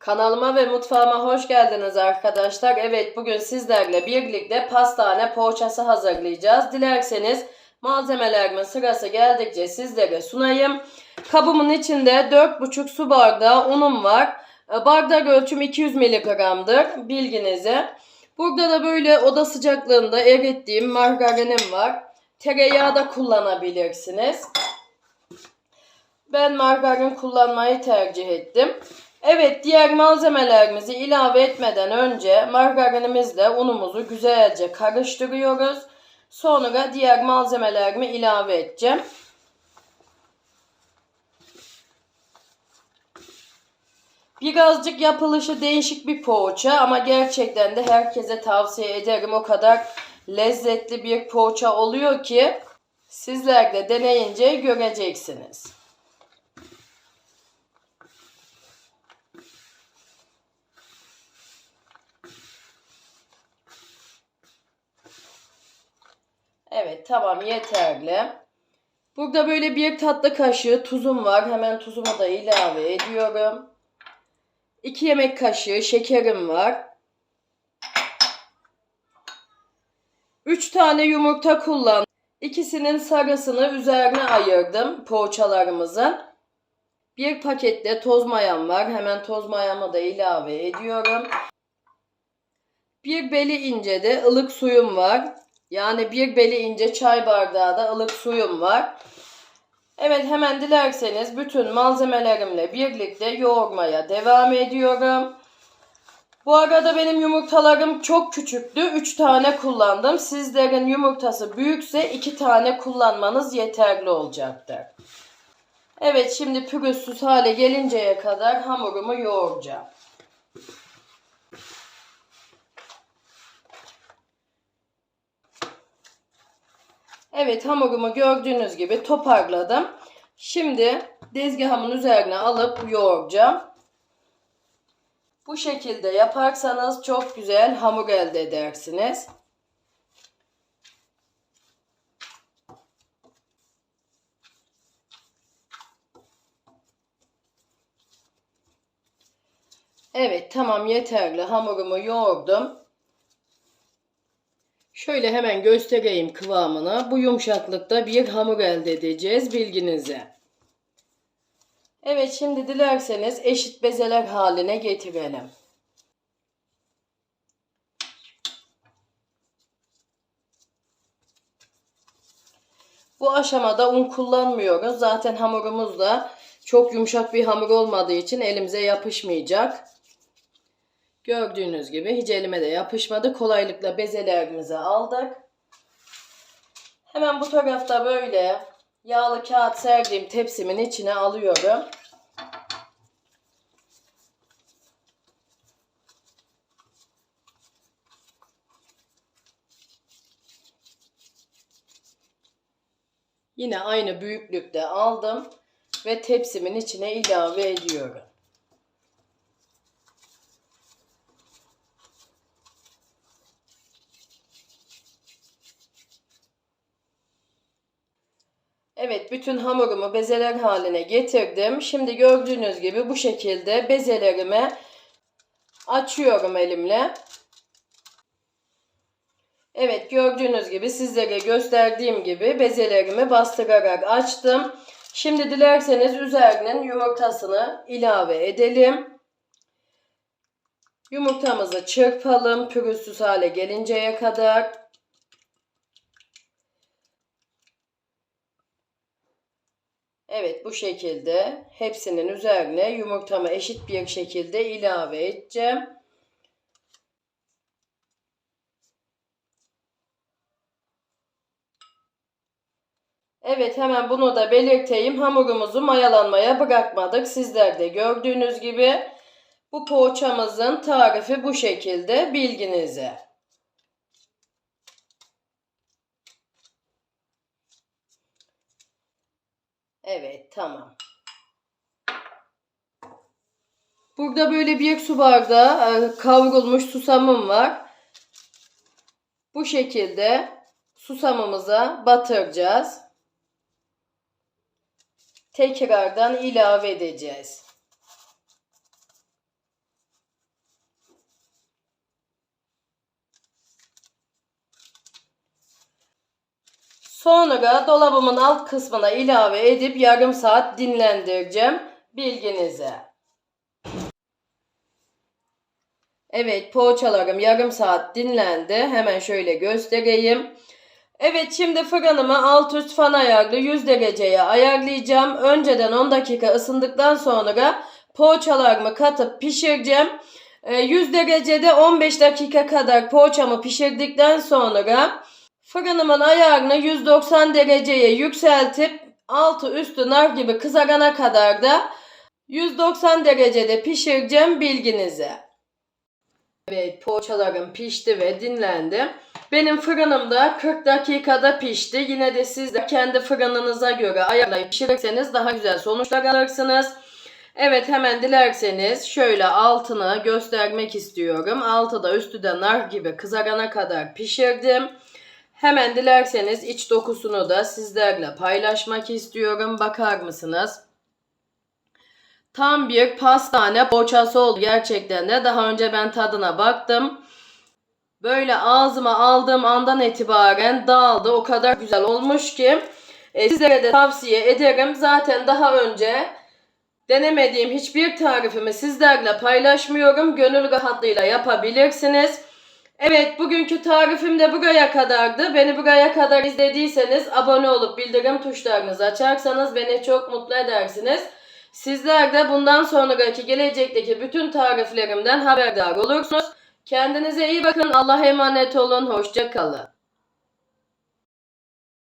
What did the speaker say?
Kanalıma ve mutfağıma hoş geldiniz arkadaşlar. Evet bugün sizlerle birlikte pastane poğaçası hazırlayacağız. Dilerseniz malzemelerimin sırası geldikçe sizlere sunayım. Kabımın içinde 4,5 su bardağı unum var. E, Bardak ölçüm 200 mg'dır bilginize. Burada da böyle oda sıcaklığında erittiğim margarinim var. Tereyağı da kullanabilirsiniz. Ben margarin kullanmayı tercih ettim. Evet diğer malzemelerimizi ilave etmeden önce margarinimizle unumuzu güzelce karıştırıyoruz. Sonra diğer malzemelerimi ilave edeceğim. Birazcık yapılışı değişik bir poğaça ama gerçekten de herkese tavsiye ederim. O kadar lezzetli bir poğaça oluyor ki sizler de deneyince göreceksiniz. Evet tamam yeterli. Burada böyle bir tatlı kaşığı tuzum var. Hemen tuzumu da ilave ediyorum. 2 yemek kaşığı şekerim var. 3 tane yumurta kullandım. İkisinin sarısını üzerine ayırdım poğaçalarımızın. Bir pakette toz mayam var. Hemen toz mayamı da ilave ediyorum. Bir beli ince de ılık suyum var. Yani bir beli ince çay bardağı da ılık suyum var. Evet hemen dilerseniz bütün malzemelerimle birlikte yoğurmaya devam ediyorum. Bu arada benim yumurtalarım çok küçüktü. 3 tane kullandım. Sizlerin yumurtası büyükse 2 tane kullanmanız yeterli olacaktır. Evet şimdi pürüzsüz hale gelinceye kadar hamurumu yoğuracağım. Evet hamurumu gördüğünüz gibi toparladım. Şimdi dezgahımın üzerine alıp yoğuracağım. Bu şekilde yaparsanız çok güzel hamur elde edersiniz. Evet tamam yeterli hamurumu yoğurdum. Şöyle hemen göstereyim kıvamını. Bu yumuşaklıkta bir hamur elde edeceğiz bilginize. Evet şimdi dilerseniz eşit bezeler haline getirelim. Bu aşamada un kullanmıyoruz. Zaten hamurumuz da çok yumuşak bir hamur olmadığı için elimize yapışmayacak. Gördüğünüz gibi hiç elime de yapışmadı. Kolaylıkla bezelerimizi aldık. Hemen bu tarafta böyle yağlı kağıt serdiğim tepsimin içine alıyorum. Yine aynı büyüklükte aldım ve tepsimin içine ilave ediyorum. Evet bütün hamurumu bezeler haline getirdim. Şimdi gördüğünüz gibi bu şekilde bezelerimi açıyorum elimle. Evet gördüğünüz gibi sizlere gösterdiğim gibi bezelerimi bastırarak açtım. Şimdi dilerseniz üzerinin yumurtasını ilave edelim. Yumurtamızı çırpalım pürüzsüz hale gelinceye kadar. Evet bu şekilde hepsinin üzerine yumurtamı eşit bir şekilde ilave edeceğim. Evet hemen bunu da belirteyim. Hamurumuzu mayalanmaya bırakmadık. Sizler de gördüğünüz gibi bu poğaçamızın tarifi bu şekilde bilginize. Evet tamam. Burada böyle bir su bardağı e, kavrulmuş susamım var. Bu şekilde susamımıza batıracağız. Tekrardan ilave edeceğiz. Sonra dolabımın alt kısmına ilave edip yarım saat dinlendireceğim. Bilginize. Evet poğaçalarım yarım saat dinlendi. Hemen şöyle göstereyim. Evet şimdi fırınımı alt üst fan ayarlı 100 dereceye ayarlayacağım. Önceden 10 dakika ısındıktan sonra poğaçalarımı katıp pişireceğim. Ee, 100 derecede 15 dakika kadar poğaçamı pişirdikten sonra fırınımın ayarını 190 dereceye yükseltip altı üstü nar gibi kızarana kadar da 190 derecede pişireceğim bilginize. Evet poğaçalarım pişti ve dinlendi. Benim fırınımda 40 dakikada pişti. Yine de siz de kendi fırınınıza göre ayarlayıp pişirirseniz daha güzel sonuçlar alırsınız. Evet hemen dilerseniz şöyle altını göstermek istiyorum. Altı da üstü de nar gibi kızarana kadar pişirdim. Hemen dilerseniz iç dokusunu da sizlerle paylaşmak istiyorum. Bakar mısınız? Tam bir pastane poğaçası oldu gerçekten de. Daha önce ben tadına baktım. Böyle ağzıma aldığım andan itibaren dağıldı. O kadar güzel olmuş ki e, sizlere de tavsiye ederim. Zaten daha önce denemediğim hiçbir tarifimi sizlerle paylaşmıyorum. Gönül rahatlığıyla yapabilirsiniz. Evet bugünkü tarifim de buraya kadardı. Beni buraya kadar izlediyseniz abone olup bildirim tuşlarınızı açarsanız beni çok mutlu edersiniz. Sizler de bundan sonraki gelecekteki bütün tariflerimden haberdar olursunuz. Kendinize iyi bakın. Allah'a emanet olun. Hoşça kalın.